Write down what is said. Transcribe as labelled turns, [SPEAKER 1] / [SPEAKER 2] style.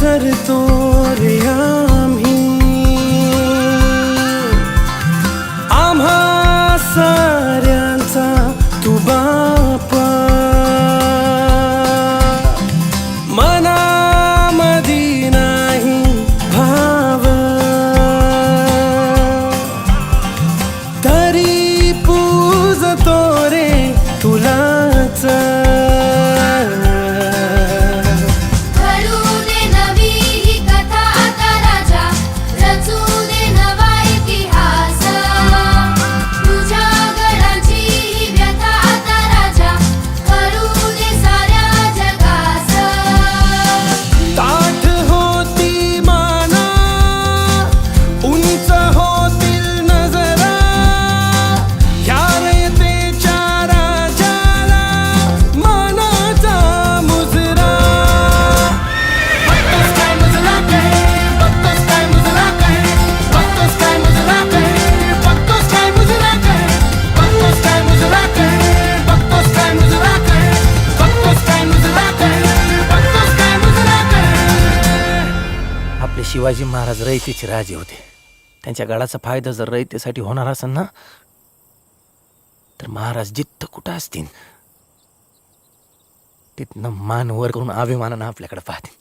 [SPEAKER 1] Sir तो रिया
[SPEAKER 2] आपले शिवाजी महाराज रयतेचे राजे होते. त्यांच्या गडाचा फायदा जर रयतेसाठी होणार असेल ना तर महाराज जिथं कुठं असतील? तिथनं मान वर करून अभिमानानं आपल्याकडे पाहतील.